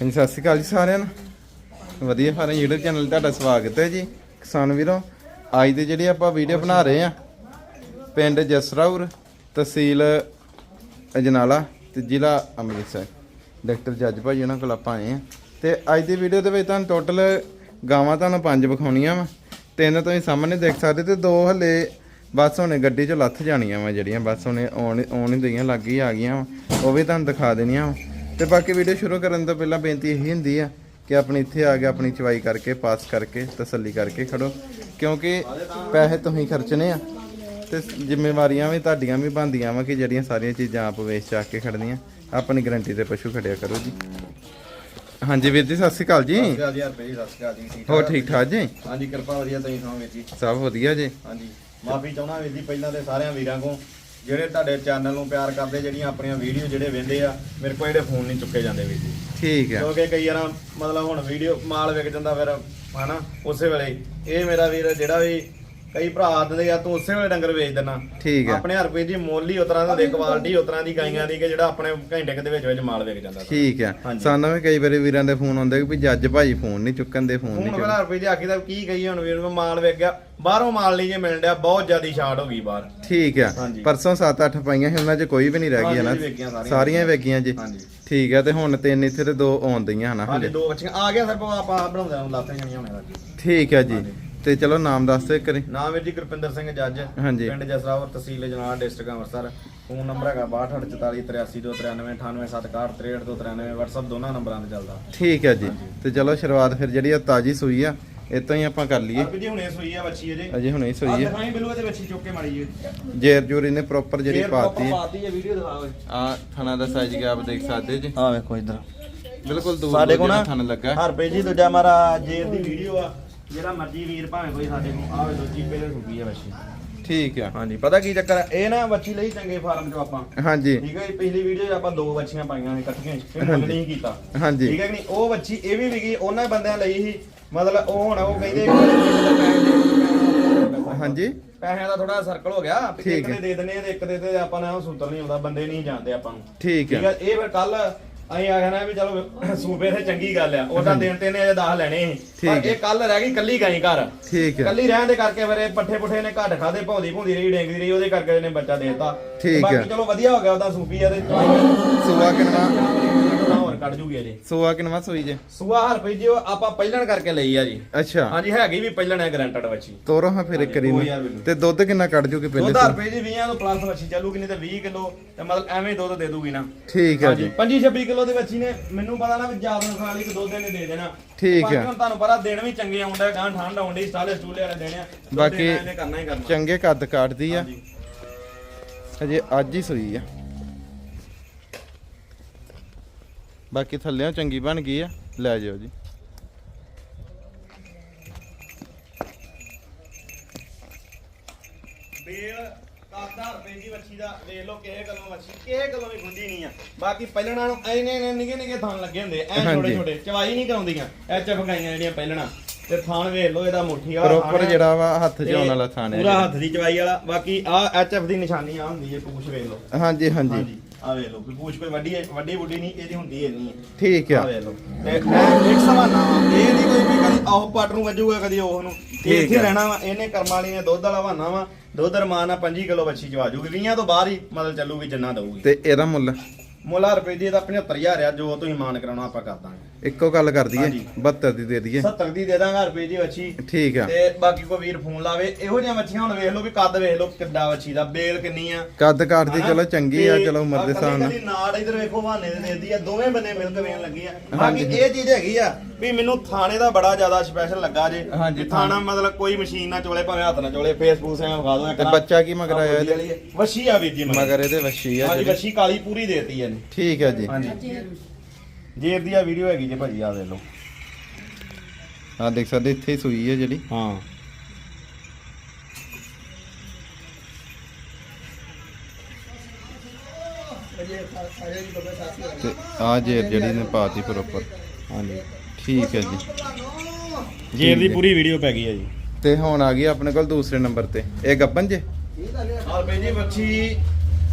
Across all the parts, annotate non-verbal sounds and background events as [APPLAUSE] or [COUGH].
ਹਾਂਜੀ, ਸਤਿ ਸ਼੍ਰੀ ਅਕਾਲ ਜੀ ਸਾਰਿਆਂ ਨੂੰ। ਵਧੀਆ ਫਾਰਮ YouTube ਚੈਨਲ ਤੁਹਾਡਾ ਸਵਾਗਤ ਹੈ ਜੀ। ਕਿਸਾਨ ਵੀਰੋ, ਅੱਜ ਦੇ ਜਿਹੜੇ ਆਪਾਂ ਵੀਡੀਓ ਬਣਾ ਰਹੇ ਆ ਪਿੰਡ ਜਸਰਾਉਰ ਤਹਿਸੀਲ ਅਜਨਾਲਾ ਤੇ ਜ਼ਿਲ੍ਹਾ ਅੰਮ੍ਰਿਤਸਰ। ਡਾਕਟਰ ਜੱਜ ਭਾਈ ਉਹਨਾਂ ਕੋਲ ਆਪਾਂ ਆਏ ਆ ਤੇ ਅੱਜ ਦੀ ਵੀਡੀਓ ਦੇ ਵਿੱਚ ਤੁਹਾਨੂੰ ਟੋਟਲ ਗਾਵਾਂ ਤੁਹਾਨੂੰ ਪੰਜ ਵਿਖਾਉਣੀਆਂ ਵਾ। ਤਿੰਨ ਤੁਸੀਂ ਸਾਹਮਣੇ ਦੇਖ ਸਕਦੇ ਤੇ ਦੋ ਹਲੇ ਬਸ ਹੁਣੇ ਗੱਡੀ 'ਚੋਂ ਲੱਥ ਜਾਣੀਆਂ ਵਾ ਜਿਹੜੀਆਂ ਬਸ ਹੁਣੇ ਆਉਣ ਆਉਣ ਹੀ ਦਈਆਂ, ਲੱਗ ਹੀ ਆ ਗਈਆਂ ਵਾ। ਉਹ ਵੀ ਤੁਹਾਨੂੰ ਦਿਖਾ ਦੇਣੀਆਂ ਵਾ। ਤੇ ਬਾਕੀ ਵੀਡੀਓ ਸ਼ੁਰੂ ਕਰਨ ਤੋਂ ਪਹਿਲਾਂ ਬੇਨਤੀ ਇਹੀ ਹੁੰਦੀ ਆ ਕਿ ਆਪਣੀ ਇੱਥੇ ਆ ਕੇ ਆਪਣੀ ਚਵਾਈ ਕਰਕੇ ਪਾਸ ਕਰਕੇ ਤਸੱਲੀ ਕਰਕੇ ਖੜੋ। ਕਿਉਂਕਿ ਪੈਸੇ ਤੁਸੀਂ ਖਰਚਣੇ ਆ। ਤੇ ਜ਼ਿੰਮੇਵਾਰੀਆਂ ਵੀ ਤੁਹਾਡੀਆਂ ਵੀ ਬਣਦੀਆਂ ਵਾ ਕਿ ਜਿਹੜੀਆਂ ਸਾਰੀਆਂ ਚੀਜ਼ਾਂ ਆਪ ਵੇਚ ਚੱਕ ਕੇ ਖੜਨੀਆਂ। ਆਪਣੀ ਗਰੰਟੀ ਤੇ ਪਸ਼ੂ ਖੜਿਆ ਕਰੋ ਜੀ। ਹਾਂਜੀ ਵੀਰ ਜੀ ਸਤਿ ਸ਼੍ਰੀ ਅਕਾਲ ਜੀ। ਸਤਿ ਸ਼੍ਰੀ ਅਕਾਲ ਜੀ ਹਰਪ੍ਰੀਤ ਜੀ, ਸਤਿ ਸ਼੍ਰੀ ਅਕਾਲ ਜੀ ਠੀਕ ਹੋਰ ਠਾਕ? ਠੀਕ ਜੀ? ਹਾਂਜੀ ਕਿਰਪਾ ਵਧੀਆ ਤੁਸੀਂ ਸੁਣਾਓ ਵੀਰ ਜੀ? ਸਭ ਵਧੀਆ ਜੀ। ਹਾਂਜੀ ਮਾਫੀ ਚਾਹੁੰਦਾ ਵੀਰ ਜੀ ਪਹਿਲਾਂ ਤੇ ਸਾਰਿਆਂ ਵੀਰਾਂ ਕੋ ਜਿਹੜੇ ਤੁਹਾਡੇ ਚੈਨਲ ਨੂੰ ਪਿਆਰ ਕਰਦੇ ਜਿਹੜੀਆਂ ਆਪਣੀਆਂ ਵੀਡੀਓ ਜਿਹੜੇ ਵੇਂਦੇ ਆ ਮੇਰੇ ਕੋਲ ਜਿਹੜੇ ਫੋਨ ਨਹੀਂ ਚੁੱਕੇ ਜਾਂਦੇ ਵੀਰ ਜੀ। ਠੀਕ ਹੈ ਕਿਉਂਕਿ ਕਈ ਵਾਰਾਂ ਮਤਲਬ ਹੁਣ ਵੀਡੀਓ ਮਾਲ ਵਿਕ ਜਾਂਦਾ ਫਿਰ ਹਨਾ ਉਸੇ ਵੇਲੇ। ਇਹ ਮੇਰਾ ਵੀਰ ਜਿਹੜਾ ਵੀ ਕਈ ਭਰਾ ਆਦਦੇ ਆ ਤੂੰ ਉਸੇ ਵੇਲੇ ਡੰਗਰ ਵੇਚ ਦੇਣਾ ਠੀਕ ਹੈ ਆਪਣੇ ਹਰਪੇ ਜੀ ਮੁੱਲ ਹੀ ਉਤਰਾਂ ਦੀ ਕੁਆਲਿਟੀ ਉਤਰਾਂ ਦੀ ਗਾਈਆਂ ਦੀ ਕਿ ਜਿਹੜਾ ਆਪਣੇ ਘੰਟੇ ਦੇ ਵਿੱਚ ਵਿੱਚ ਮਾਲ ਵਿਕ ਜਾਂਦਾ। ਠੀਕ ਹੈ। ਸਾਨੂੰ ਵੀ ਕਈ ਵਾਰੀ ਵੀਰਾਂ ਦੇ ਫੋਨ ਆਉਂਦੇ ਕਿ ਵੀ ਜੱਜ ਭਾਜੀ ਫੋਨ ਨਹੀਂ ਚੁੱਕਣ ਦੇ ਫੋਨ ਨਹੀਂ ਹੁਣ ਚੁੱਕਣ ਰੁਪਏ ਦੀ ਆਖੀ ਦਾ ਕੀ ਕਹੀਏ ਹੁਣ ਵੀਰ ਨੂੰ ਮਾਲ ਵੇਚ ਗਿਆ। ਬਾਹਰੋਂ ਮਾਲ ਨਹੀਂ ਜੇ ਮਿਲਣ ਡਿਆ ਬਹੁਤ ਜ਼ਿਆਦੀ ਸ਼ਾਰਟ ਹੋ ਗਈ ਬਾਹਰ। ਠੀਕ ਹੈ ਹਾਂਜੀ। ਪਰਸੋਂ 7-8 ਪਾਈਆਂ ਸੀ ਉਹਨਾਂ 'ਚ ਕੋਈ ਵੀ ਨਹੀਂ ਰਹਿ ਗਈ ਹੈ ਹਾਂਜੀ, ਵਿਕ ਗਈਆਂ ਨਾ ਸਾਰੀਆਂ। ਵੇਗੀਆਂ ਜੀ। ਹਾਂਜੀ। ਠੀਕ ਹੈ ਤੇ ਹੁਣ ਤਿੰਨ ਇੱਥੇ ਤੇ ਦੋ ਆਉਣ ਦਈਆਂ ਹਨਾ? ਹਾਂਜੀ ਦੋ ਬੱਚੀਆਂ। ਆ ਗਿਆ ਸਰ ਆਪਾਂ ਆਪ ਬਣਾਉਂਦੇ ਹਾਂ ਲਾਤਾਂ ਜਾਣੀਆਂ ਹੋਣੇ ਦਾ ਠੀਕ ਹੈ ਜੀ। ਤੇ ਚਲੋ ਨਾਮ ਦੱਸ ਦਿਓ ਇੱਕ ਵਾਰੀ। ਨਾਮ ਵੀਰ ਜੀ ਗੁਰਪਿੰਦਰ ਸਿੰਘ ਜੱਜ ਹਾਂਜੀ। ਪਿੰਡ Jasrawar tehsil Janala district Amritsar. Phone number ਹੈਗਾ 6284839298 WhatsApp ਦੋਨਾਂ ਨੰਬਰਾਂ ਤੇ ਚੱਲਦਾ। ਠੀਕ ਹੈ ਜੀ। ਤੇ ਚਲੋ ਸ਼ੁਰੂਆਤ ਫਿਰ ਜਿਹੜੀ ਆ ਤਾਜੀ ਸੂਈ ਆ ਇਤੋਂ ਹੀ ਆਪਾਂ ਕਰ ਲਈਏ। ਆਪ ਜੀ ਹੁਣੇ ਸੋਈ ਆ ਬੱਚੀ ਅਜੇ। ਅਜੇ ਹੁਣੇ ਹੀ ਆ ਸੂਈ ਹੈ ਦਿਖਾਈ ਬਿਲੂ ਇਹਦੇ ਬੱਚੀ ਚੁੱਕ ਕੇ ਮਾਰੀ ਜੀ। ਜੇਰ ਜੂਰ ਇਹਨੇ ਪ੍ਰੋਪਰ ਜਿਹੜੀ ਪਾਤੀ ਹੈ ਪਾਤੀ। ਹੈ ਵੀਡੀਓ ਦਿਖਾਓ ਆ ਥਣਾ ਦਾ ਸਾਈਜ਼ ਗਿਆ ਆਪ ਦੇਖ ਸਕਦੇ ਜੀ? ਆ ਵੇਖੋ ਇਧਰ। ਬਿਲਕੁਲ ਦੂਰ ਸਾਡੇ ਕੋਲ ਨਾ ਥਣ ਲੱਗਾ। ਹਰਪੇ ਜੀ ਦੂਜਾ ਮਾਰਾ ਜੇਰ ਦੀ ਵੀਡੀਓ ਆ। ਜਿਹੜਾ ਮਰਜ਼ੀ ਵੀਰ ਭਾਵੇਂ ਕੋਈ ਸਾਡੇ ਕੋਲ ਆਵੇ ਦੋ ਚੀਪੇ ਦੇ ਸੁੱਕੀ ਆ ਬੱਚੀ ਠੀਕ ਆ। ਹਾਂਜੀ ਪਤਾ ਕੀ ਚੱਕਰ ਹੈ ਇਹ ਨਾ ਬੱਚੀ ਲਈ ਚੰਗੇ ਫਾਰਮ ਚੋਂ ਆਪਾਂ। ਹਾਂਜੀ। ਠੀਕ ਹੈ ਜੀ ਪਿਛਲੀ ਵੀਡੀਓ 'ਚ ਆਪਾਂ ਦੋ ਬੱਚੀਆਂ ਪਾਈਆਂ ਸੀ ਇਕੱਠੀਆਂ ਹੀ, ਫਿਰ ਮੁੱਲ ਨਹੀਂ ਕੀਤਾ। ਹਾਂਜੀ। ਠੀਕ ਹੈ ਕਿ ਨਹੀਂ? ਉਹ ਬੱਚੀ ਇਹ ਵੀ ਵਿਕੀ ਉਹਨਾਂ ਬੰਦਿਆਂ ਲਈ ਸੀ ਮਤਲਬ ਉਹ ਹੁਣ ਉਹ ਕਹਿੰਦੇ ਪੈਸੇ ਹਾਂਜੀ। ਪੈਸਿਆਂ ਦਾ ਥੋੜਾ ਸਰਕਲ ਹੋ ਗਿਆ। ਇੱਕ ਹੈ। ਦੇ ਦੇ ਦਿੰਦੇ ਆ ਤੇ ਇੱਕ ਦੇ ਤੇ ਆਪਾਂ ਨੇ ਉਹ ਸੂਤਰ ਨਹੀਂ ਆਉਂਦਾ ਬੰਦੇ ਨਹੀਂ ਜਾਣਦੇ ਆਪਾਂ ਨੂੰ। ਠੀਕ ਹੈ। ਹੈ ਇਹ ਫਿਰ ਕੱਲ ਅਸੀਂ ਆ ਨਾ ਵੀ ਚਲੋ [COUGHS] ਸੂਬੇ ਤੇ ਚੰਗੀ ਗੱਲ ਆ ਉਹਦਾ ਦਿਨ ਤੇ ਨੇ ਅਜੇ 10 ਲੈਣੇ ਸੀ। ਪਰ। ਇਹ ਕੱਲ ਰਹਿ ਗਈ ਕੱਲੀ ਗਾਈ ਘਰ। ਠੀਕ ਹੈ। ਕੱਲੀ ਰਹਿਣ ਦੇ ਕਰਕੇ ਫਿਰ ਇਹ ਪੱਠੇ ਪੁੱਠੇ ਨੇ ਘੱਟ ਖਾਦੇ ਭੌਂਦੀ ਭੌਂਦੀ ਰਹੀ ਡੇਂਗਦੀ ਰਹੀ ਉਹਦੇ ਕਰਕੇ ਇਹਨੇ ਬੱਚਾ ਦੇਤਾ। ਠੀਕ ਹੈ। ਬਾਕੀ ਚਲੋ ਵਧੀਆ ਹੋ ਗਿਆ ਉਹਦਾ ਸੂਪੀ ਆ ਤੇ ਸੂਆ ਕਿੰਨਾ? ਕੱਢ ਜੂਗੀ ਅਜੇ ਸੂਆ ਕਿੰਨਾ ਸੂਈ ਜੇ? ਸੂਆ ਹਰ ਪਈ ਜੀ ਉਹ ਆਪਾਂ ਪਹਿਲਣ ਕਰਕੇ ਲਈ ਆ ਜੀ। ਅੱਛਾ। ਹਾਂਜੀ ਹੈਗੀ ਵੀ ਪਹਿਲਣ ਹੈ ਗਰੰਟਡ ਬੱਚੀ ਤੋਰੋ ਹਾਂ ਫਿਰ ਇੱਕ ਵਾਰੀ ਦੋ ਹਜ਼ਾਰ ਨੂੰ। ਮੈਨੂੰ। ਤੇ ਦੁੱਧ ਕਿੰਨਾ ਕੱਢ ਜੂਗੀ ਪਹਿਲੇ ਦੁੱਧ ਹਰ? ਪਈ ਜੀ 20 ਤੋਂ ਪਲੱਸ ਬੱਚੀ ਚੱਲੂਗੀ ਨਹੀਂ ਤੇ 20 ਕਿਲੋ ਤੇ ਮਤਲਬ ਐਵੇਂ ਹੀ ਦੁੱਧ ਦੇ ਦੂਗੀ ਨਾ। ਠੀਕ ਹੈ ਜੀ। 25 26 ਕਿਲੋ ਦੇ ਬੱਚੀ ਨੇ ਮੈਨੂੰ ਪਤਾ ਨਾ ਵੀ ਜ਼ਿਆਦਾ ਖਾਲੀ ਕਿ ਦੁੱਧ ਇਹਨੇ ਦੇ ਦੇਣਾ। ਠੀਕ ਬਾਕੀ ਹੈ। ਹੁਣ ਤੁਹਾਨੂੰ ਪਤਾ ਦਿਨ ਵੀ ਚੰਗੇ ਆਉਂਦਾ ਗਾਂ ਠੰਡ ਆਉਂਦੀ ਸਟਾਲੇ ਸਟੂਲੇ ਵਾਲੇ ਦੇਣੇ ਆ ਦੁੱਧ ਬਾਕੀ ਦੇਣਾ ਇਹਨੇ ਕਰਨਾ ਹੀ ਕਰਨਾ। ਚੰਗੇ ਕੱਦ ਕਾਟਦੀ ਆ। ਹਾਂਜੀ। ਅਜੇ ਅੱਜ ਹੀ ਸੂਈ ਆ। ਬਾਕੀ ਥੱਲਿਆਂ ਚੰਗੀ ਬਣ ਗਈ ਆ। ਲੈ ਜਾਓ ਜੀ। ਬੇਲ 10000 ਰੁਪਏ ਦੀ ਮੱਛੀ ਦਾ ਵੇਖ ਲਓ ਕਿਸੇ ਗੱਲੋਂ ਮੱਛੀ ਕਿਸੇ ਗੱਲੋਂ ਵੀ ਗੁੰਦੀ ਨਹੀਂ ਆ। ਬਾਕੀ ਪਹਿਲਣਾ ਨੂੰ ਐਨੇ ਨਿੱਕੇ ਨਿੱਕੇ ਥਾਨ ਲੱਗੇ ਹੁੰਦੇ ਐ। ਛੋਟੇ ਛੋਟੇ ਚਵਾਈ ਨਹੀਂ ਕਰਾਉਂਦੀਆਂ। ਐਚ ਐਫ ਗਾਈਆਂ ਜਿਹੜੀਆਂ ਪਹਿਲਣਾ ਤੇ ਥਾਨ ਵੇਖ ਲਓ ਇਹਦਾ ਮੁੱਠੀ ਵਾਲਾ ਪ੍ਰੋਪਰ। ਜਿਹੜਾ ਵਾ ਹੱਥ 'ਚ ਆਉਣ ਵਾਲਾ ਥਾਣ ਪੂਰਾ ਹੈ ਹੱਥ ਦੀ ਚਵਾਈ ਵਾਲਾ। ਬਾਕੀ ਆ ਐਚ ਐਫ ਦੀ ਨਿਸ਼ਾਨੀ ਆ ਹੁੰਦੀ ਹੈ ਪੂਛ ਵੇਖ ਲਓ। ਹਾਂਜੀ ਹਾਂਜੀ। ਹਾਂਜੀ। ਆ ਪੂਛ ਕੋਈ ਵੱਡੀ ਵੱਡੀ ਬੁੱਢੀ ਨਹੀਂ ਇਹਦੀ ਹੁੰਦੀ ਹੈ ਨਹੀਂ। ਠੀਕ ਆ। ਆ ਵੇਖ ਲਓ। ਤੇ ਇਹ ਇੱਕ ਸਵਾਨਾ ਵਾ। ਇਹ ਨਹੀਂ ਕੋਈ ਵੀ ਕਦੀ ਆਹ ਪੱਟ ਨੂੰ ਵੱਜੂਗਾ ਕਦੀ ਉਹ ਨੂੰ। ਠੀਕ ਇਹ ਇੱਥੇ ਆ। ਰਹਿਣਾ ਵਾ ਇਹਨੇ ਕਰਮ ਵਾਲੀ ਨੇ ਦੁੱਧ ਵਾਲਾ ਬਹਾਨਾ ਵਾ। ਦੁੱਧ ਰਮਾਨ ਨਾਲ 25 ਕਿਲੋ ਬੱਚੀ ਚਵਾ ਜੂਗੀ। 20 ਤੋਂ ਬਾਹਰ ਹੀ ਮਤਲਬ ਚੱਲੂਗੀ ਜਿੰਨਾ ਦਊਗੀ। ਤੇ ਇਹਦਾ ਮੁੱਲ? ਮੁੱਲਾ ਰੁਪਏ ਦੀ ਇਹਦਾ 75000 ਆ ਜੋ ਤੁਸੀਂ ਮਾਨ ਕਰਾਉਣਾ ਆਪਾਂ ਕਰ ਦਾਂਗੇ। ਇੱਕੋ ਗੱਲ ਕਰ ਦਈਏ ਹਾਂਜੀ। 72 ਦੀ ਦੇ ਦਈਏ। 70 ਦੀ ਦੇ ਦਾਂਗਾ ਰੁਪਏ ਦੀ ਬੱਚੀ ਠੀਕ ਆ। ਤੇ ਬਾਕੀ ਕੋਈ ਵੀਰ ਫੋਨ ਲਾਵੇ ਇਹੋ ਜਿਹੀਆਂ ਬੱਚੀਆਂ ਹੁਣ ਵੇਖ ਲਓ ਵੀ ਕੱਦ ਵੇਖ ਲਓ ਕਿੱਡਾ ਬੱਚੀ ਦਾ ਬੇਲ ਕਿੰਨੀ ਆ। ਕੱਦ ਕਾਟਦੀ ਹਨਾ? ਚਲੋ ਚੰਗੀ ਆ ਚਲੋ ਉਮਰ ਦੇ ਹਿਸਾਬ ਨਾਲ। ਨਾੜ ਇਧਰ ਵੇਖੋ ਬਹਾਨੇ ਦੇ ਦੇਦੀ ਆ ਦੋਵੇਂ ਬੰਨੇ ਮਿਲ ਕੇ ਵੇਣ ਲੱਗੀ ਆ। ਬਾਕੀ। ਇਹ ਚੀਜ਼ ਹੈਗੀ ਆ ਵੀ ਮੈਨੂੰ ਥਾਣੇ ਦਾ ਬੜਾ ਜ਼ਿਆਦਾ ਸਪੈਸ਼ਲ ਲੱਗਾ ਜੇ। ਹਾਂਜੀ, ਥਾਣਾ ਮਤਲਬ ਕੋਈ ਮਸ਼ੀਨ ਨਾ ਚੋਲੇ ਭਾਵੇਂ ਹੱਥ ਨਾ ਚੋਲੇ ਫੇਸਬੁੱਕ ਐ ਵਿਖਾ ਦੋ ਤੇ ਬੱਚਾ ਕੀ ਮਗਰ ਆਇਆ ਇਹਦੇ? ਵਸ਼ੀ ਆ ਵੀਰ ਜੀ ਮਗਰ। ਇਹਦੇ ਵੱਛੀ ਆ ਹਾਂਜੀ ਵਸ਼ੀ ਕਾਲੀ ਪੂਰੀ ਦੇਤੀ ਇਹਨੇ। ਠੀਕ ਆ ਜੀ। ਹਾਂਜੀ। ਜੇਰ ਦੀ ਆ ਵੀਡੀਓ ਹੈਗੀ ਜੇ ਭਾਜੀ ਆ ਵੇਖ ਲਓ। ਆ ਦੇਖ ਸਕਦੇ ਇੱਥੇ ਹੀ ਸੂਈ ਹੈ ਜਿਹੜੀ। ਹਾਂ। ਤੇ ਆ ਜੇਰ ਜਿਹੜੀ ਨੇ ਪਾਤੀ ਪ੍ਰੋਪਰ ਹਾਂਜੀ। ਠੀਕ ਹੈ ਜੀ। ਜੇਰ ਦੀ ਪੂਰੀ ਵੀਡੀਓ ਪੈ ਗਈ ਹੈ ਜੀ। ਤੇ ਹੁਣ ਆ ਗਈ ਆਪਣੇ ਕੋਲ ਦੂਸਰੇ ਨੰਬਰ ਤੇ। ਇਹ ਗੱਬਨ ਜੇ? ਔਰ ਬਈ ਜੀ ਬੱਚੀ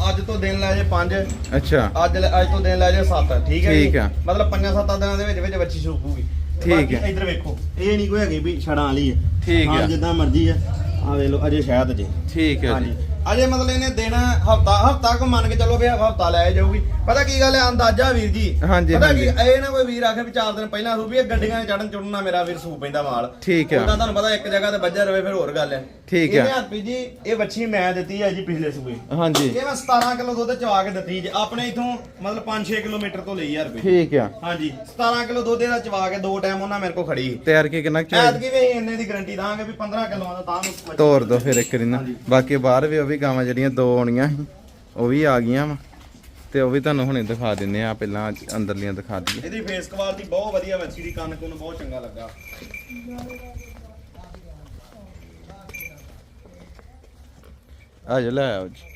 ਅੱਜ ਤੋਂ ਦਿਨ ਲੈ ਜੇ 5 ਅੱਛਾ। ਅੱਜ ਲੈ- ਅੱਜ ਤੋਂ ਦਿਨ ਲੈ ਜੇ 7 ਠੀਕ ਹੈ ਠੀਕ? ਆ। ਮਤਲਬ 5-7 ਦਿਨਾਂ ਦੇ ਵਿੱਚ ਵਿੱਚ ਬੱਚੀ ਸੂਪੂਗੀ ਠੀਕ ਹੈ। ਇੱਧਰ ਵੇਖੋ ਇਹ ਨਹੀਂ ਕੋਈ ਹੈਗੀ ਵੀ ਛੜਾਂ ਵਾਲੀ ਹੈ। ਠੀਕ ਹਾਂ, ਹੈ। ਜਿੱਦਾਂ ਮਰਜ਼ੀ ਹੈ। ਆ ਵੇਖ ਲਓ ਅਜੇ ਸ਼ਾਇਦ ਜੇ। ਠੀਕ ਹੈ ਹਾਂਜੀ। ਜੀ ਅਜੇ ਮਤਲਬ ਇਹਨੇ ਦਿਨ ਹਫਤਾ ਹਫਤਾ ਕੋ ਮੰਨ ਕੇ ਚੱਲੋ ਵੀ ਹਫਤਾ ਲੈ ਜਾਊਗੀ। ਪਤਾ ਕੀ ਗੱਲ ਹੈ ਅੰਦਾਜ਼ਾ ਵੀਰ ਜੀ? ਹਾਂਜੀ, ਪਤਾ ਕੀ। ਇਹ ਨਾ ਕੋਈ ਵੀਰ ਆਖੇ ਵੀ ਚਾਰ ਦਿਨ ਪਹਿਲਾਂ ਸੂ ਵੀ ਇਹ ਗੱਡੀਆਂ ਚੜਨ ਚੁੜਨ ਮੇਰਾ ਵੀਰ ਸੂ ਪੈਂਦਾ ਮਾਲ। ਠੀਕ ਹੈ। ਉਦਾਂ ਤੁਹਾਨੂੰ ਪਤਾ ਇੱਕ ਜਗ੍ਹਾ ਤੇ ਵੱਜਾ ਰਵੇ ਫਿਰ ਹੋਰ ਗੱਲ ਹੈ। ਠੀਕ ਹੈ। ਇਹਨੇ ਹਰਪੀ ਜੀ ਇਹ ਬੱਚੀ ਮੈਂ ਦਿੱਤੀ ਹੈ ਜੀ ਪਿਛਲੇ ਸੂਏ। ਹਾਂਜੀ। ਇਹ ਮੈਂ 17 ਕਿਲੋ ਦੁੱਧ ਚਵਾ ਕੇ ਦਿੱਤੀ ਜੀ। ਆਪਣੇ ਇਥੋਂ ਮਤਲਬ 5-6 ਕਿਲੋਮੀਟਰ ਤੋਂ ਲਈ ਹਰਪੀ ਠੀਕ ਆ। ਹਾਂਜੀ 17 ਕਿਲੋ ਦੁੱਧ ਇਹਦਾ ਚਵਾ ਕੇ ਦੋ ਟਾਈਮ ਉਹਨਾਂ ਮੇਰੇ ਕੋਲ ਖੜੀ ਸੀ। ਤਿਆਰ ਕੀ ਕਿੰਨਾ ਕੁ ਚਾਹੀਦਾ? ਐਤਕੀ ਵੀ ਅਸੀਂ ਇੰਨੇ ਦੀ ਗਾਰੰਟੀ ਦਾਂਗੇ ਵੀ 15 ਕਿਲੋਆਂ ਦਾ ਤਾਂ ਨੂੰ ਤੋਰ ਦੋ ਫਿਰ ਇੱਕ ਰਿੰਨਾ। ਬਾਕੀ ਬਾਹਰ ਵੀ ਉਹ ਵੀ ਗਾਵਾਂ ਜਿਹੜੀਆਂ ਦੋ ਆਉਣੀਆਂ ਸੀ ਉਹ ਵੀ ਆ ਗਈਆਂ ਵਾ। ਤੇ ਉਹ ਵੀ ਤੁਹਾਨੂੰ ਹੁਣੇ ਦਿਖਾ ਦਿੰਨੇ ਆ ਪਹਿਲਾਂ ਅੰਦਰਲੀਆਂ ਦਿਖਾ ਦਈਏ। ਇਹਦੀ ਫੇਸ ਕੁਆਲਿਟੀ ਬਹੁਤ ਵਧੀਆ ਵੱਛੀ ਦੀ ਕੰਨ ਕੁੰਨ ਬਹੁਤ ਚੰਗਾ ਲੱਗਾ। ਆ ਜਾ ਲੈ ਆਓ ਜੀ।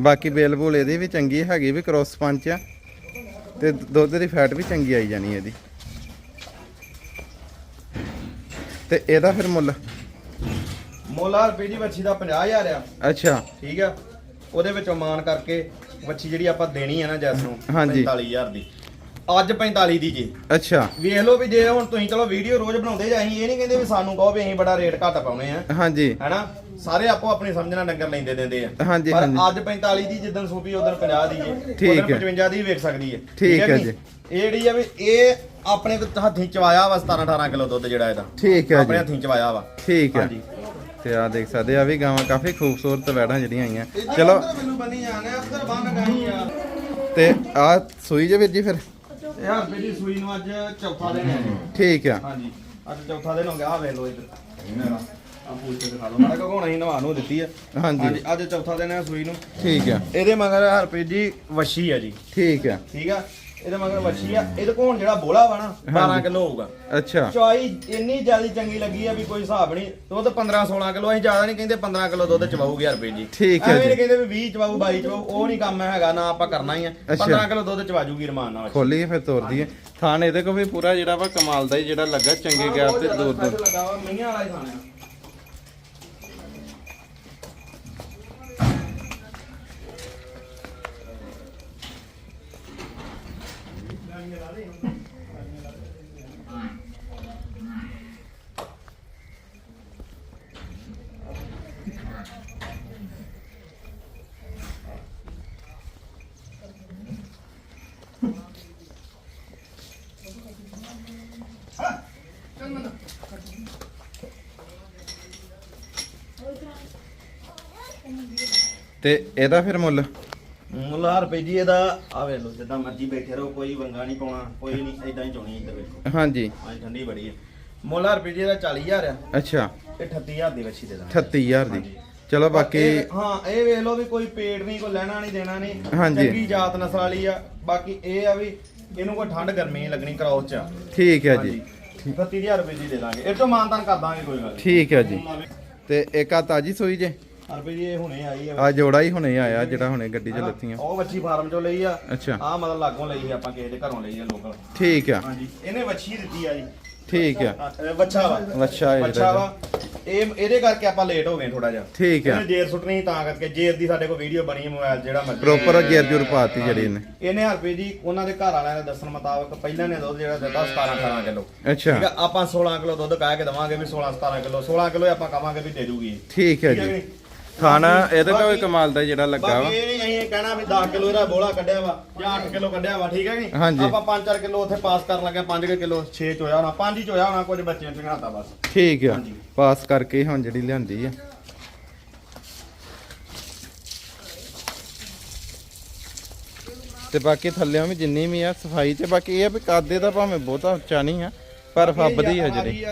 ਬਾਕੀ ਬੇਲ ਬੂਲ ਇਹਦੀ ਵੀ ਚੰਗੀ ਹੈਗੀ ਵੀ ਕ੍ਰੋਸ ਪੰਚ ਆ। ਤੇ ਦੁੱਧ ਦੀ ਫੈਟ ਵੀ ਚੰਗੀ ਆਈ ਜਾਣੀ ਇਹਦੀ। ਤੇ ਇਹਦਾ ਫਿਰ ਮੁੱਲ? ਮੋਲਾ ਰੁਪਏ ਦੀ ਵੱਛੀ ਦਾ 50000 ਆ। ਅੱਛਾ। ਠੀਕ ਆ। ਉਹਦੇ ਵਿੱਚੋਂ ਮਾਨ ਕਰਕੇ ਵੱਛੀ ਜਿਹੜੀ ਆਪਾਂ ਦੇਣੀ ਆ ਨਾ ਜੈਸ ਨੂੰ ਹਾਂਜੀ। 45000 ਦੀ। ਅੱਜ 45 ਦੀ ਜੀ। ਅੱਛਾ। ਵੇਖ ਲਓ ਵੀ ਜੇ ਹੁਣ ਤੁਸੀਂ ਚਲੋ ਵੀਡੀਓ ਰੋਜ਼ ਬਣਾਉਂਦੇ ਜਾਂ ਅਸੀਂ ਇਹ ਨਹੀਂ ਕਹਿੰਦੇ ਵੀ ਸਾਨੂੰ ਕਹੋ ਵੀ ਅਸੀਂ ਬੜਾ ਰੇਟ ਘੱਟ ਪਾਉਣੇ ਆ। ਹਾਂਜੀ। ਹੈਨਾ? ਸਾਰੇ ਆਪੋ ਆਪਣੀ ਸਮਝਣਾ ਡੰਗਰ ਲੈਂਦੇ ਦਿੰਦੇ ਆ। ਹਾਂਜੀ, ਪਰ ਹਾਂਜੀ। ਅੱਜ 45 ਦੀ ਜਿੱਦਣ ਸੂਪੀ ਉਦੋਂ 50 ਦੀ ਜੀ। ਠੀਕ ਹੈ। 55 ਦੀ ਵੀ ਵੇਖ ਸਕਦੀ ਹੈ। ਠੀਕ ਹੈ ਜੀ। ਇਹ ਜਿਹੜੀ ਆ ਵੀ ਇਹ ਆਪਣੇ ਕੋਲ ਹੱਥੀਂ ਚਵਾਇਆ ਵਾ 17 18 ਕਿਲੋ ਦੁੱਧ ਜਿਹੜਾ ਇਹਦਾ। ਠੀਕ ਹੈ ਆਪਣੇ ਜੀ। ਹੱਥੀਂ ਚਵਾਇਆ ਵਾ। ਠੀਕ ਹੈ। ਹਾਂਜੀ। ਤੇ ਆ ਦੇਖ ਸਕਦੇ ਆ ਵੀ ਗਾਵਾਂ ਕਾਫੀ ਖੂਬਸੂਰਤ ਵੈੜਾਂ ਜਿਹੜੀਆਂ ਆਈਆਂ। ਚਲੋ। ਮੈਨੂੰ ਬੰਨੀ ਜਾਣੇ ਅੰਦਰ ਬੰਨ ਗਈ ਆ। ਤੇ ਆ ਸੂਈ ਜੇ ਵੀਰ ਜੀ ਫਿਰ? ਇਹ ਹਰ ਬੇਟੀ ਸੂਈ ਨੂੰ ਅੱਜ ਚੌਥਾ ਦਿਨ ਹੈ। ਜੀ ਠੀਕ ਆ। ਹਾਂਜੀ। ਅੱਜ ਚੌਥਾ ਦਿਨ ਹੋ ਗਿਆ ਆ ਵੇਖ ਲਓ ਇੱਧਰ। ਮੇਰਾ ਆ ਪੂਛ ਕੇ ਦਿਖਾ ਲਓ। ਮੈਂ ਕਿਹਾ ਹੁਣ ਅਸੀਂ ਨਵਾ ਨੂੰ ਦਿੱਤੀ ਆ। ਹਾਂਜੀ। ਅੱਜ ਚੌਥਾ ਦਿਨ ਹੈ ਸੂਈ ਨੂੰ। ਠੀਕ ਆ। ਇਹਦੇ ਮਗਰ ਹਰਪ੍ਰੀਤ ਜੀ ਵਸ਼ੀ ਆ ਜੀ। ਠੀਕ ਆ। ਠੀਕ ਆ। ਇਹਦੇ ਮਗਰ ਵੱਛੀ ਆ। ਇਹਦੇ ਕੋਲ ਜਿਹੜਾ ਬੋਲਾ ਵਾ ਨਾ 12 ਹਾਂਜੀ। ਕਿਲੋ ਹੋਊਗਾ। ਅੱਛਾ। ਚਵਾਈ ਇੰਨੀ ਜ਼ਿਆਦਾ ਚੰਗੀ ਲੱਗੀ ਆ ਵੀ ਕੋਈ ਹਿਸਾਬ ਨਹੀਂ। ਦੁੱਧ 15 16 ਕਿਲੋ ਅਸੀਂ ਜ਼ਿਆਦਾ ਨਹੀਂ ਕਹਿੰਦੇ 15 ਕਿਲੋ ਦੁੱਧ ਚਵਾਊਗੀ ਰੁਪਏ ਜੀ ਠੀਕ ਹੈ ਐਵੇਂ ਜੀ। ਨਹੀਂ ਕਹਿੰਦੇ ਵੀ 20 ਚਵਾਊ 22 ਚਵਾਊ ਉਹ ਨਹੀਂ ਕੰਮ ਹੈਗਾ ਨਾ ਆਪਾਂ ਕਰਨਾ ਹੀ ਆ। ਅੱਛਾ। 15 ਕਿਲੋ ਦੁੱਧ ਚਵਾਜੂਗੀ ਰਮਾਨ ਨਾਲ। ਖੋਲੀਏ ਫਿਰ ਤੋਰ ਦਈਏ। ਥਾਣ ਇਹਦੇ ਕੋ ਵੀ ਪੂਰਾ ਜਿਹੜਾ ਵਾ ਕਮਾਲ ਦਾ ਹੀ ਜਿਹੜਾ ਲੱਗਾ ਚੰਗੇ ਗੈਪ ਤੇ ਦੂਰ ਦੂਰ ਲੱਗਾ ਵਾ ਮਈਆਂ ਵਾਲਾ ਹੀ ਖਾਣਾ ਤੇ ਇਹਦਾ ਫਿਰ ਮੁੱਲ ਮੁੱਲਾ ਰੁਪਏ ਜੀ ਇਹਦਾ ਆ ਵੇ ਲੋ ਜਿੱਦਾਂ ਮਰਜ਼ੀ ਬੈਠੇ ਰਹੋ ਕੋਈ ਵੰਗਾ ਨਹੀਂ ਪਾਉਣਾ ਕੋਈ ਨਹੀਂ ਇਦਾਂ ਹੀ ਚੋਣੀ ਇੱਧਰ ਵੇਖੋ। ਹਾਂਜੀ। ਹਾਂ ਠੰਡੀ ਬੜੀ ਹੈ। ਮੁੱਲਾ ਰੁਪਏ ਜੀ ਇਹਦਾ 40000 ਆ। ਅੱਛਾ। ਇਹ 38000 ਦੀ ਵੱਛੀ ਦੇ ਦਾਂ 38000 ਦੀ। ਚਲੋ ਬਾਕੀ ਹਾਂ ਇਹ ਵੇਖ ਲਓ ਵੀ ਕੋਈ ਪੇਟ ਨਹੀਂ ਕੋਈ ਲੈਣਾ ਨਹੀਂ ਦੇਣਾ ਨਹੀਂ। ਹਾਂਜੀ। ਚੰਗੀ ਜਾਤ ਨਸਲ ਵਾਲੀ ਆ। ਬਾਕੀ ਇਹ ਆ ਵੀ ਇਹਨੂੰ ਕੋਈ ਠੰਡ ਗਰਮੀ ਨਹੀਂ ਲੱਗਣੀ ਕਰਾਉ ਚ। ਠੀਕ ਹੈ ਜੀ। ਹਾਂਜੀ। 35000 ਰੁਪਏ ਦੀ ਦੇ ਦਾਂਗੇ। ਇਹ ਤੋਂ ਮਾਨਤਾਨ ਕਰ ਦਾਂਗੇ ਕੋਈ ਗੱਲ ਠੀਕ ਹੈ ਜੀ। ਤੇ ਇੱਕ ਆ ਤਾਜੀ ਸੂਈ ਜੇ? ਰੁਪਏ ਜੀ ਇਹ ਹੁਣੇ ਆਈ ਆ। ਆ ਜੋੜਾ ਹੀ ਹੁਣੇ ਆਇਆ ਜਿਹੜਾ ਹੁਣੇ ਗੱਡੀ 'ਚ ਲੱਥੀਆਂ। ਉਹ ਵੱਛੀ ਫਾਰਮ ਚੋਂ ਲਈ ਆ। ਅੱਛਾ। ਆ ਮਤਲਬ ਲਾਗੋਂ ਲਈ ਆਪਾਂ ਕਿਸੇ ਦੇ ਘਰੋਂ ਲਈ ਆ ਲੋਕਲ। ਠੀਕ ਆ। ਹਾਂਜੀ। ਇਹਨੇ ਵੱਛੀ ਦਿੱਤੀ ਆ ਜੀ। ਠੀਕ ਆ। ਵੱਛਾ ਵਾ। ਵੱਛਾ ਇਹ ਵੱਛਾ ਵਾ। ਇਹ ਇਹਦੇ ਕਰਕੇ ਆਪਾਂ ਲੇਟ ਹੋ ਗਏ ਥੋੜਾ ਜਿਹਾ। ਠੀਕ ਆ। ਜੇਰ ਸੁੱਟਣੀ ਤਾਂ ਕਰਕੇ ਜੇਰ ਦੀ ਸਾਡੇ ਕੋਲ ਵੀਡੀਓ ਬਣੀ ਮੋਬਾਈਲ ਜਿਹੜਾ ਮਰਜ਼ੀ ਪ੍ਰੋਪਰ ਗੇਅਰ ਜੁਰ ਪਾਤੀ ਜਿਹੜੀ ਇਹਨੇ। ਇਹਨੇ ਹਰਪੀ ਜੀ ਉਹਨਾਂ ਦੇ ਘਰ ਵਾਲਿਆਂ ਦੇ ਦੱਸਣ ਮੁਤਾਬਕ ਪਹਿਲਾਂ ਨੇ ਦੁੱਧ ਜਿਹੜਾ ਦਿੱਤਾ 17 18 ਕਿਲੋ। ਅੱਛਾ। ਠੀਕ ਆ? ਆਪਾਂ 16 ਕਿਲੋ ਦੁੱਧ ਕਹਿ ਕੇ ਦਵਾਂਗੇ ਵੀ 16 17 ਕਿਲੋ। 16 ਕਿਲੋ ਆਪਾਂ ਕਵਾਂਗੇ ਵੀ ਦੇ ਦੂਗੀ। ਠੀਕ ਹੈ ਹੈ ਜੀ। ਖਾਣਾ ਇਹਦੇ ਕੋਲ ਬਾਕੀ- ਕਮਾਲ ਦਾ ਜਿਹੜਾ ਲੱਗਾ ਵਾ। ਬਾਕੀ ਇਹ ਨਹੀਂ ਅਸੀਂ ਇਹ ਕਹਿਣਾ ਵੀ 10 ਕਿਲੋ ਇਹਦਾ ਬੋਲਾ ਕੱਢਿਆ ਵਾ ਜਾਂ 8 ਕਿਲੋ ਕੱਢਿਆ ਵਾ ਠੀਕ ਹੈ ਹਾਂਜੀ। ਆਪਾਂ 5-4 ਕਿਲੋ ਉੱਥੇ ਪਾਸ ਕਰਨ ਲੱਗੇ 5 ਕਿਲੋ 6 ਚ ਹੋਇਆ ਹੋਣਾ 5 ਹੀ ਚ ਹੋਇਆ ਹੋਣਾ ਕੁਝ ਬੱਚਿਆਂ ਚ ਘਾਤਾ ਬਸ। ਠੀਕ ਆ। ਹਾਂਜੀ। ਪਾਸ ਕਰਕੇ ਹੁਣ ਜਿਹੜੀ ਲਿਆਂਦੀ ਆ। ਤੇ ਬਾਕੀ ਥੱਲਿਆਂ ਵੀ ਜਿੰਨੀ ਵੀ ਆ ਸਫ਼ਾਈ ਤੇ ਬਾਕੀ ਇਹ ਆ ਵੀ ਕਾਦੇ ਦਾ ਭਾਵੇਂ ਬਹੁਤਾ ਉੱਚਾ ਨਹੀਂ ਆ। ਪਰ ਫੱਬਦੀ ਆ ਜਿਹੜੀ।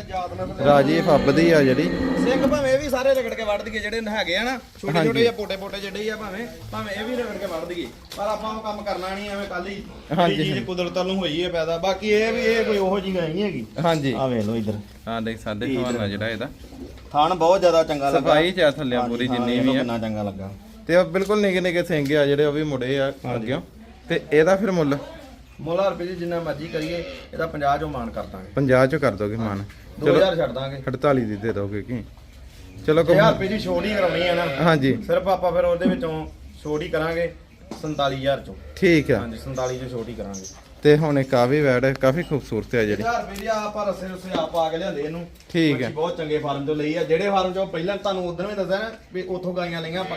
ਰਾਜੀ ਫੱਬਦੀ ਆ ਜਿਹੜੀ। ਸਿੰਘ ਭਾਵੇਂ ਇਹ ਵੀ ਸਾਰੇ ਰਗੜ ਕੇ ਵੱਢ ਦਈਏ ਜਿਹੜੇ ਹੈਗੇ ਆ ਨਾ ਛੋਟੇ। ਛੋਟੇ ਜਾਂ ਪੋਟੇ ਪੋਟੇ ਜਿਹੜੇ ਹੀ ਆ ਭਾਵੇਂ ਭਾਵੇਂ ਇਹ ਵੀ ਰਗੜ ਕੇ ਵੱਢ ਦਈਏ। ਪਰ ਆਪਾਂ ਉਹ ਕੰਮ ਕਰਨਾ ਨਹੀਂ ਐਵੇਂ ਕੱਲ ਹੀ ਹਾਂਜੀ, ਚੀਜ਼ ਕੁਦਰਤ ਨੂੰ ਹੋਈ ਹੈ ਪੈਦਾ। ਬਾਕੀ ਇਹ ਵੀ ਇਹ ਕੋਈ ਉਹੋ ਜਿਹੀ ਗੱਲ ਨਹੀਂ ਹੈਗੀ। ਹਾਂਜੀ। ਆ ਵੇਖ ਲਓ ਇੱਧਰ। ਆ ਦੇਖ ਸਾਡੇ ਹਵਾਨਾ ਜਿਹੜਾ ਇਹਦਾ। ਥਾਣ ਬਹੁਤ ਜ਼ਿਆਦਾ ਚੰਗਾ ਲੱਗਾ। ਸਫ਼ਾਈ ਚ ਆ ਹਾਂਜੀ, ਪੂਰੀ ਜਿੰਨੀ ਵੀ ਆ। ਕਿੰਨਾ ਚੰਗਾ ਲੱਗਾ। ਤੇ ਬਿਲਕੁਲ ਨਿੱਕੇ ਨਿੱਕੇ ਸਿੰਘ ਆ ਜਿਹੜੇ ਉਹ ਵੀ ਮੁੜੇ ਆ ਅੱਗਿਓਂ ਤੇ ਇਹਦਾ ਫਿਰ ਮੁੱਲ? ਮੁੱਲਾ ਰੁਪਏ ਜੀ ਜਿੰਨਾ ਮਰਜ਼ੀ ਕਰੀਏ ਇਹਦਾ 50 ਚੋਂ ਮਾਨ ਕਰ ਦਾਂਗੇ। 50 ਚ ਕਰ ਦੋਗੇ ਮਾਨ। 2000 ਛੱਡ ਦਾਂਗੇ। 48 ਦੀ ਦੇ ਦੋਗੇ ਕੀ? ਚਲੋ 1000 ਕੋ ਰੁਪਏ ਦੀ ਛੋਟ ਹੀ ਕਰਾਉਣੀ ਹੈ ਨਾ। ਹਾਂਜੀ। ਸਿਰਫ ਆਪਾਂ ਫਿਰ ਉਹਦੇ ਵਿੱਚੋਂ ਛੋਟ ਹੀ ਕਰਾਂਗੇ 47000 ਚੋਂ। ਠੀਕ ਆ। ਹਾਂਜੀ 47 ਚੋਂ ਛੋਟ ਹੀ ਕਰਾਂਗੇ। ਤੇ ਹੁਣ ਇੱਕ ਆ ਵੀ ਵੈੜ ਹੈ, ਕਾਫੀ ਖੂਬਸੂਰਤ ਹੈ ਜਿਹੜੀ। 1000 ਰੁਪਏ ਦੀ ਆਪਾਂ ਰਸੇ ਰਸੇ ਆਪ ਪਾ ਕੇ ਲਿਆਂਦੇ ਇਹਨੂੰ। ਠੀਕ ਹੈ। ਬਹੁਤ ਚੰਗੇ ਫਾਰਮ ਤੋਂ ਲਈ ਆ। ਜਿਹੜੇ ਫਾਰਮ ਚੋਂ ਪਹਿਲਾਂ ਤੁਹਾਨੂੰ ਉਦੋਂ ਵੀ ਦੱਸਿਆ ਨਾ ਵੀ ਉੱਥੋਂ ਗਾਈਆਂ ਲਈਆਂ ਆਪਾਂ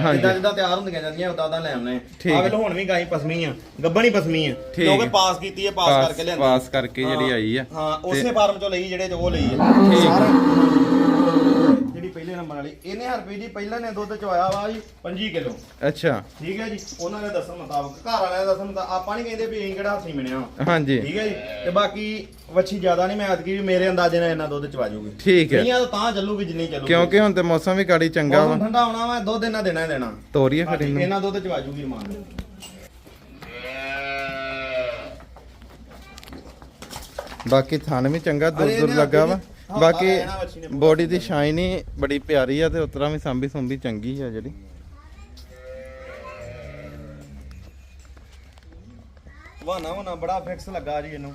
ਹਾਂਜੀ। ਜਿੱਦਾਂ ਜਿੱਦਾਂ ਤਿਆਰ ਹੁੰਦੀਆਂ ਜਾਂਦੀਆਂ ਉਦਾਂ ਉਦਾਂ ਲੈ ਆਉਣੇ ਆ। ਹੈ। ਵੇਲੇ ਹੁਣ ਵੀ ਗਾਈ ਪਸਮੀ ਆ। ਗੱਬਣੀ ਪਸਮੀ ਆ। ਕਿਉਂਕਿ ਹੈ। ਪਾਸ ਕੀਤੀ ਹੈ ਪਾਸ ਕਰਕੇ ਲਿਆਂਦੀ। ਪਾਸ ਕਰਕੇ ਜਿਹੜੀ ਹਾਂ, ਆਈ ਆ। ਹਾਂ ਉਸੇ ਫਾਰਮ ਚੋਂ ਲਈ ਜਿਹੜੇ ਉਹ ਲਈ ਆ। ਠੀਕ ਪਹਿਲੇ ਨੰਬਰ ਵਾਲੀ। ਇਹਨੇ ਹਰਪੀ ਜੀ ਪਹਿਲਾਂ ਨੇ ਦੁੱਧ ਚੋਇਆ ਵਾ ਜੀ 25 ਕਿਲੋ। ਅੱਛਾ। ਠੀਕ ਹੈ ਜੀ? ਉਹਨਾਂ ਦੇ ਦੱਸਣ ਮੁਤਾਬਕ ਘਰ ਵਾਲਿਆਂ ਦੇ ਦੱਸਣ ਮੁਤਾਬਕ ਆਪਾਂ ਨਹੀਂ ਕਹਿੰਦੇ ਵੀ ਅਸੀਂ ਕਿਹੜਾ ਹੱਥੀ ਮਿਣਿਆ। ਵਾ। ਹਾਂਜੀ। ਠੀਕ ਹੈ ਜੀ? ਤੇ ਬਾਕੀ ਵੱਛੀ ਜ਼ਿਆਦਾ ਨਹੀਂ ਮੈਂ ਐਤਕੀ ਵੀ ਮੇਰੇ ਅੰਦਾਜ਼ੇ ਨਾਲ ਇੰਨਾ ਦੁੱਧ ਚਵਾ ਜੂਗੀ। ਠੀਕ ਹੈ। ਕਈਆਂ ਤੋਂ ਤਾਂ ਚੱਲੂਗੀ ਜਿੰਨੀ ਚੱਲੂਗੀ। ਕਿਉਂਕਿ ਹੁਣ ਤੇ ਮੌਸਮ ਵੀ ਗਾੜੀ ਚੰਗਾ ਵਾ। ਠੰਡਾ ਹੋਣਾ ਵਾ ਦੁੱਧ ਇਹਨਾਂ ਦੇਣਾ ਹੀ ਦੇਣਾ। ਤੋਰੀਏ ਫਿਰ ਹਾਂਜੀ, ਇਹਨੂੰ ਇਹਨਾਂ ਦੁੱਧ ਚਵਾ ਜੂਗੀ ਮਾਨ ਬਾਕੀ ਥਣ ਵੀ ਚੰਗਾ ਦੁੱਧ ਇਹਨੇ ਲੱਗਾ ਵਾ। ਬਾਕੀ। ਬੋਡੀ ਦੀ ਸ਼ਾਈਨ ਹੀ ਬੜੀ ਪਿਆਰੀ ਆ ਤੇ ਉਤਰਾ ਵੀ ਸੰਭੀ ਸੁੰਭੀ ਚੰਗੀ ਆ ਜਿਹੜੀ। ਵਾਨਾ ਵਾਨਾ ਬੜਾ ਫਿਕਸ ਲੱਗਾ ਜੀ ਇਹਨੂੰ।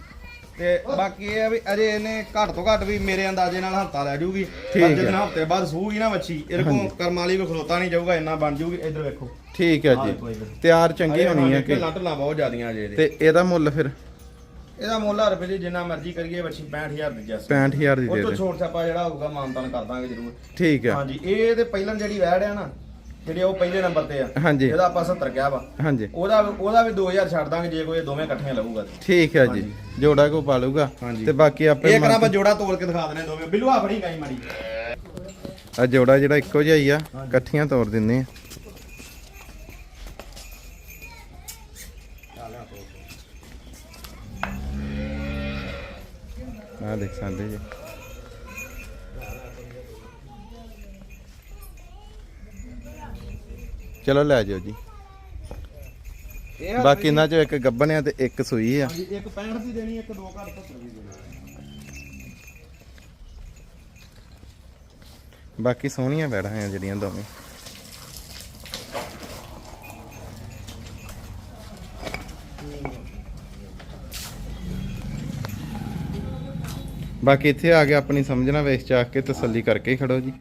ਤੇ ਬਾਕੀ ਇਹ ਆ ਵੀ ਅਜੇ ਇਹਨੇ ਘੱਟ ਤੋਂ ਘੱਟ ਵੀ ਮੇਰੇ ਅੰਦਾਜ਼ੇ ਨਾਲ ਹਫਤਾ ਲੈ ਜੂਗੀ। ਜਦੋਂ ਹਫ਼ਤੇ ਬਾਅਦ ਸੂਗੀ ਨਾ ਵੱਛੀ ਇਹਦੇ ਕੋਲ ਕਰਮ ਵੀ ਖਲੋਤਾ ਨਹੀਂ ਜਾਊਗਾ ਇੰਨਾ ਬਣ ਜੂਗੀ। ਇੱਧਰ ਵੇਖੋ। ਠੀਕ ਹੈ ਜੀ। ਤਿਆਰ ਚੰਗੀ ਹੋਣੀ ਹੈ ਕਿ ਢਿੱਲਾਂ ਢਿੱਲਾਂ ਬਹੁਤ ਜ਼ਿਆਦੀਆਂ ਅਜੇ ਤੇ ਇਹਦਾ ਮੁੱਲ ਫਿਰ? ਇਹਦਾ ਮੁੱਲ ਹਰ ਰੁਪਏ ਜਿੰਨਾ ਮਰਜ਼ੀ ਕਰੀਏ ਵੱਛੀ 65000 ਦੀ ਜੈਸ। 65000 ਦੀ ਉਹ ਦੇ ਤੋਂ ਦੇ। ਛੋਟ ਛਾਪਾ ਜਿਹੜਾ ਹੋਊਗਾ ਮਾਨਤਾਨ ਕਰ ਦਾਂਗੇ ਜ਼ਰੂਰ। ਠੀਕ ਹੈ ਹਾਂਜੀ ਇਹ ਤੇ ਪਹਿਲਾਂ ਜਿਹੜੀ ਵੈੜ ਆ ਨਾ ਜਿਹੜੀ ਉਹ ਪਹਿਲੇ ਨੰਬਰ ਤੇ ਆ ਹਾਂਜੀ। ਇਹਦਾ ਆਪਾਂ 70 ਕਿਹਾ ਵਾ। ਹਾਂਜੀ। ਉਹਦਾ ਉਹਦਾ ਵੀ 2000 ਛੱਡ ਦਾਂਗੇ ਜੇ ਕੋਈ ਦੋਵੇਂ ਇਕੱਠੀਆਂ ਲਊਗਾ ਤੇ। ਠੀਕ ਹੈ ਜੀ। ਜੋੜਾ ਕੋ ਪਾਲੂਗਾ ਹਾਂਜੀ। ਤੇ ਬਾਕੀ ਆਪੇ ਇਹ ਕਰਾਂ ਆਪਾਂ ਜੋੜਾ ਤੋੜ ਕੇ ਦਿਖਾ ਦਨੇ ਦੋਵੇਂ। ਬਿੱਲੂ ਆ ਫੜੀ ਗਾਈ ਮਾੜੀ। ਆ ਜੋੜਾ ਜਿਹੜਾ ਇੱਕੋ ਜਿਹਾ ਹੀ ਆ ਇਕੱਠੀਆਂ ਤੋੜ ਦਿੰਨੇ ਆ। ਸਕਦੇ ਜੀ। ਚਲੋ ਲੈ ਜਾਓ ਜੀ। ਬਾਕੀ ਇਹਨਾਂ ਚੋਂ ਇੱਕ ਗੱਬਨ ਆ ਤੇ ਇੱਕ ਸੂਈ ਆ। ਹਾਂਜੀ ਇੱਕ 65 ਦੀ ਦੇਣੀ ਇੱਕ ਦੋ ਘਰ 70 ਦੀ ਦੇਣੀ। ਬਾਕੀ ਸੋਹਣੀਆਂ ਬੈੜਾਂ ਆ ਜਿਹੜੀਆਂ ਦੋਵੇਂ। ਬਾਕੀ ਇੱਥੇ ਆ ਕੇ ਆਪਣੀ ਸਮਝਣਾ ਵੇਖ ਚਾਖ ਕੇ ਤਸੱਲੀ ਕਰਕੇ ਹੀ ਖੜੋ ਜੀ।